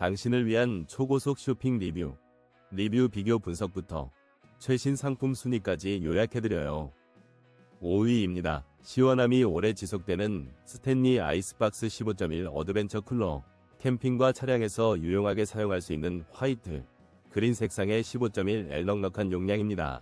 당신을 위한 초고속 쇼핑 리뷰, 리뷰 비교 분석부터 최신 상품 순위까지 요약해드려요. 5위입니다. 시원함이 오래 지속되는 스탠리 아이스박스 15.1 어드벤처 쿨러. 캠핑과 차량에서 유용하게 사용할 수 있는 화이트, 그린 색상의 15.1 L 넉넉한 용량입니다.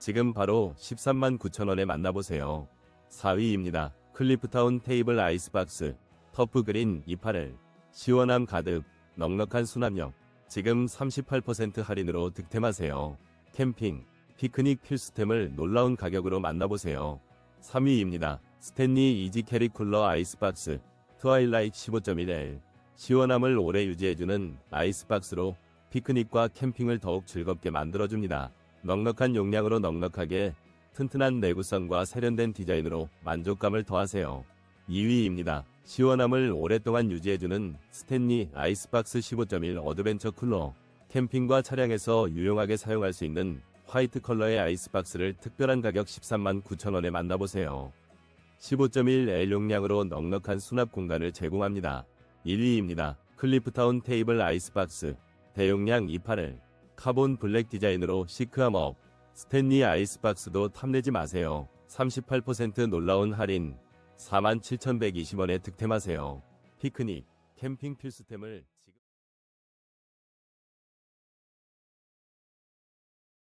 지금 바로 13만 9천원에 만나보세요. 4위입니다. 클리프타운 테이블 아이스박스 터프 그린 28L 시원함 가득 넉넉한 수납력 지금 38% 할인으로 득템하세요. 캠핑, 피크닉 필수템을 놀라운 가격으로 만나보세요. 3위입니다. 스탠리 이지 캐리 쿨러 아이스박스 트와일라이트 15.1L 시원함을 오래 유지해주는 아이스박스로 피크닉과 캠핑을 더욱 즐겁게 만들어줍니다. 넉넉한 용량으로 넉넉하게 튼튼한 내구성과 세련된 디자인으로 만족감을 더하세요. 2위입니다. 시원함을 오랫동안 유지해주는 스탠리 아이스박스 15.1 어드벤처 쿨러. 캠핑과 차량에서 유용하게 사용할 수 있는 화이트 컬러의 아이스박스를 특별한 가격 13만 9천원에 만나보세요. 15.1L 용량으로 넉넉한 수납 공간을 제공합니다. 1위입니다. 클리프타운 테이블 아이스박스 대용량 28L 카본 블랙 디자인으로 시크함 업 스탠리 아이스박스도 탐내지 마세요. 38% 놀라운 할인 47,120원에 득템하세요. 피크닉, 캠핑 필수템을